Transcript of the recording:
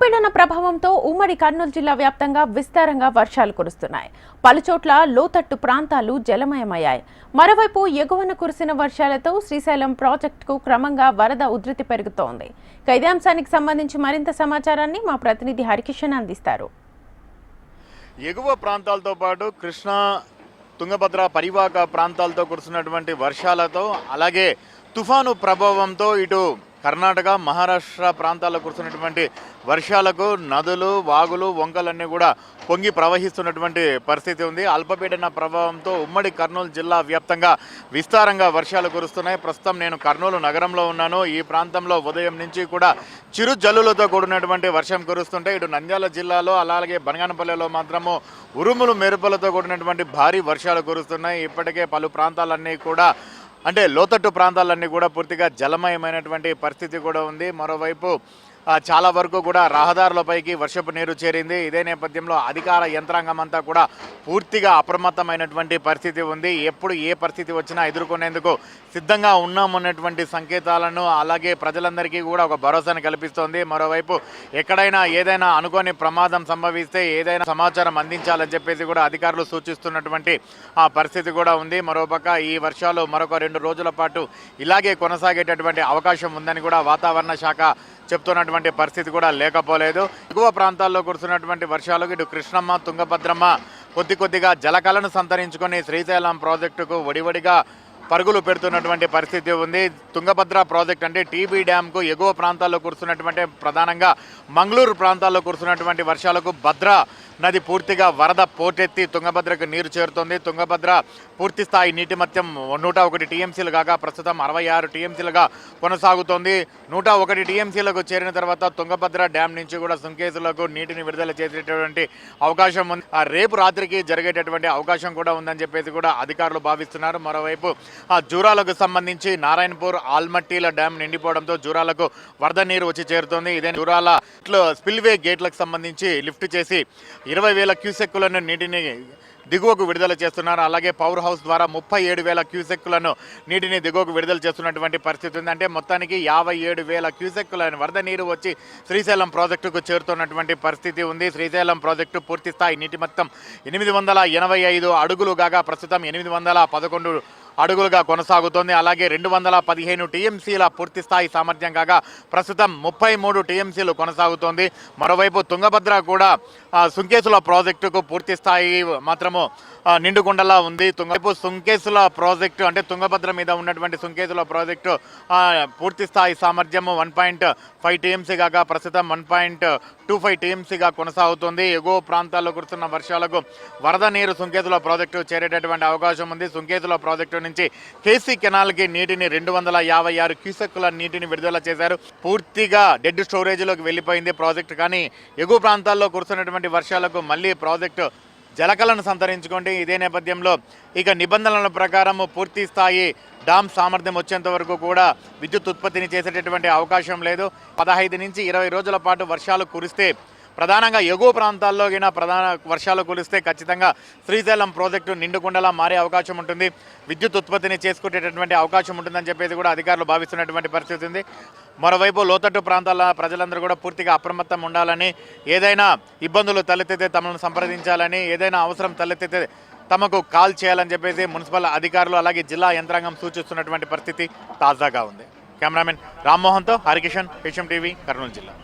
అల్పపీడన ప్రభావంతో ఉమ్మడి కర్నూలు జిల్లా వ్యాప్తంగా విస్తారంగా వర్షాలు కురుస్తున్నాయి. పలుచోట్ల లోతట్టు ప్రాంతాలు జలమయమయ్యాయి. మరోవైపు ఎగువన కురిసిన వర్షాలతో శ్రీశైలం ప్రాజెక్టుకు క్రమంగా వరద ఉధృతి పెరుగుతోంది. ఇక ఇదే అంశానికి సంబంధించి మరింత సమాచారాన్ని మా ప్రతినిధి హరికిషన్ అందిస్తారు. ఎగువ ప్రాంతాలతో పాటు కృష్ణా తుంగభద్ర పరివాహక ప్రాంతాలతో కురుస్తున్నటువంటి వర్షాలతో అలాగే తుఫాను ప్రభావంతో ఇటు కర్ణాటక మహారాష్ట్ర ప్రాంతాల్లో కురుస్తున్నటువంటి వర్షాలకు నదులు వాగులు వంకలన్నీ కూడా పొంగి ప్రవహిస్తున్నటువంటి పరిస్థితి ఉంది. అల్పపీడన ప్రభావంతో ఉమ్మడి కర్నూలు జిల్లా వ్యాప్తంగా విస్తారంగా వర్షాలు కురుస్తున్నాయి. ప్రస్తుతం నేను కర్నూలు నగరంలో ఉన్నాను. ఈ ప్రాంతంలో ఉదయం నుంచి కూడా చిరు జల్లులతో కూడినటువంటి వర్షం కురుస్తుంటే ఇటు నంద్యాల జిల్లాలో అలాగే బనగానపల్లెలో మాత్రము ఉరుములు మెరుపులతో కూడినటువంటి భారీ వర్షాలు కురుస్తున్నాయి. ఇప్పటికే పలు ప్రాంతాలన్నీ కూడా అంటే లోతట్టు ప్రాంతాలన్నీ కూడా పూర్తిగా జలమయమైనటువంటి పరిస్థితి కూడా ఉంది. మరోవైపు చాలా వరకు కూడా రహదారులపైకి వర్షపు నీరు చేరింది. ఇదే నేపథ్యంలో అధికార యంత్రాంగం అంతా కూడా పూర్తిగా అప్రమత్తమైనటువంటి పరిస్థితి ఉంది. ఎప్పుడు ఏ పరిస్థితి వచ్చినా ఎదుర్కొనేందుకు సిద్ధంగా ఉన్నామన్నటువంటి సంకేతాలను అలాగే ప్రజలందరికీ కూడా ఒక భరోసాను కల్పిస్తోంది. మరోవైపు ఎక్కడైనా ఏదైనా అనుకోని ప్రమాదం సంభవిస్తే ఏదైనా సమాచారం అందించాలని చెప్పేసి కూడా అధికారులు సూచిస్తున్నటువంటి ఆ పరిస్థితి కూడా ఉంది. మరోపక్క ఈ వర్షాలు మరొక రెండు రోజుల పాటు ఇలాగే కొనసాగేటటువంటి అవకాశం ఉందని కూడా వాతావరణ శాఖ చెప్తున్నటువంటి పరిస్థితి కూడా లేకపోలేదు. ఎగువ ప్రాంతాల్లో కురుస్తున్నటువంటి వర్షాలకు ఇటు కృష్ణమ్మ తుంగభద్రమ్మ కొద్ది కొద్దిగా జలకలను సంతరించుకొని శ్రీశైలం ప్రాజెక్టుకు వడివడిగా పరుగులు పెడుతున్నటువంటి పరిస్థితి ఉంది. తుంగభద్ర ప్రాజెక్ట్ అంటే టీబీ డ్యామ్కు ఎగువ ప్రాంతాల్లో కురుస్తున్నటువంటి ప్రధానంగా మంగళూరు ప్రాంతాల్లో కురుస్తున్నటువంటి వర్షాలకు భద్ర నది పూర్తిగా వరద పోటెత్తి తుంగభద్రకు నీరు చేరుతోంది. తుంగభద్ర పూర్తి స్థాయి నీటి మత్యం నూట ఒకటి టీఎంసీలు కాగా ప్రస్తుతం అరవై ఆరు టీఎంసీలుగా కొనసాగుతోంది. నూట ఒకటి టీఎంసీలకు చేరిన తర్వాత తుంగభద్ర డ్యామ్ నుంచి కూడా సుంకేసులకు నీటిని విడుదల చేసేటటువంటి అవకాశం ఉంది. రేపు రాత్రికి జరిగేటటువంటి అవకాశం కూడా ఉందని చెప్పేసి కూడా అధికారులు భావిస్తున్నారు. మరోవైపు ఆ జూరాలకు సంబంధించి నారాయణపూర్ ఆల్మట్టీల డ్యామ్ నిండిపోవడంతో జూరాలకు వరద నీరు వచ్చి చేరుతోంది. ఇదే జూరాల స్పిల్వే గేట్లకు సంబంధించి లిఫ్ట్ చేసి ఇరవై వేల క్యూసెక్కులను నీటిని దిగువకు విడుదల చేస్తున్నారు. అలాగే పవర్ హౌస్ ద్వారా ముప్పై ఏడు వేల క్యూసెక్కులను నీటిని దిగువకు విడుదల చేస్తున్నటువంటి పరిస్థితి ఉంది. అంటే మొత్తానికి యాభై ఏడు వేల క్యూసెక్కులను వరద నీరు వచ్చి శ్రీశైలం ప్రాజెక్టుకు చేరుతున్నటువంటి పరిస్థితి ఉంది. శ్రీశైలం ప్రాజెక్టు పూర్తి స్థాయి నీటి మొత్తం ఎనిమిది వందల ఎనభై ఐదు అడుగులు కాగా ప్రస్తుతం ఎనిమిది వందల పదకొండు అడుగులుగా కొనసాగుతోంది. అలాగే రెండు వందల పదిహేను టీఎంసీల పూర్తి స్థాయి సామర్థ్యం కాగా ప్రస్తుతం ముప్పై మూడు టీఎంసీలు కొనసాగుతోంది. మరోవైపు తుంగభద్ర కూడా సుంకేసుల ప్రాజెక్టుకు పూర్తి స్థాయి మాత్రము నిండుకుండలా ఉంది. తుంగవైపు సుంకేసుల ప్రాజెక్టు అంటే తుంగభద్ర మీద ఉన్నటువంటి సుంకేసుల ప్రాజెక్టు పూర్తిస్థాయి పూర్తి స్థాయి సామర్థ్యము వన్ పాయింట్ ఫైవ్ టీఎంసీ కాగా ప్రస్తుతం వన్ పాయింట్ టూ ఫైవ్ టీఎంసీగా కొనసాగుతుంది. ఎగువ ప్రాంతాల్లో కురుస్తున్న వర్షాలకు వరద నీరు సుంకేతుల ప్రాజెక్టు చేరేటటువంటి అవకాశం ఉంది. సుంకేతుల ప్రాజెక్టు నుంచి కేసీ కెనాల్కి నీటిని రెండు వందల యాభై ఆరు క్యూసెక్కుల నీటిని విడుదల చేశారు. పూర్తిగా డెడ్ స్టోరేజ్లోకి వెళ్ళిపోయింది ప్రాజెక్టు. కానీ ఎగువ ప్రాంతాల్లో కురుస్తున్నటువంటి వర్షాలకు మళ్ళీ ప్రాజెక్టు జలకలను సంతరించుకోండి. ఇదే నేపథ్యంలో ఇక నిబంధనల ప్రకారం పూర్తి స్థాయి డామ్ సామర్థ్యం వచ్చేంత వరకు కూడా విద్యుత్ ఉత్పత్తిని చేసేటటువంటి అవకాశం లేదు. పదహైదు నుంచి ఇరవై రోజుల పాటు వర్షాలు కురిస్తే ప్రధానంగా ఎగువ ప్రాంతాల్లో ప్రధాన వర్షాలు కురిస్తే ఖచ్చితంగా శ్రీశైలం ప్రాజెక్టు నిండుకుండలా మారే అవకాశం ఉంటుంది. విద్యుత్ ఉత్పత్తిని చేసుకునేటటువంటి అవకాశం ఉంటుందని చెప్పేసి కూడా అధికారులు భావిస్తున్నటువంటి పరిస్థితి ఉంది. మరోవైపు లోతట్టు ప్రాంతాల ప్రజలందరూ కూడా పూర్తిగా అప్రమత్తం ఉండాలని ఏదైనా ఇబ్బందులు తలెత్తితే తమను సంప్రదించాలని ఏదైనా అవసరం తలెత్తితే తమకు కాల్ చేయాలని చెప్పేసి మున్సిపల్ అధికారులు అలాగే జిల్లా యంత్రాంగం సూచిస్తున్నటువంటి పరిస్థితి తాజాగా ఉంది. కెమెరామెన్ రామ్మోహన్తో హరికిషన్ హెచ్ఎం టీవీ కర్నూలు జిల్లా.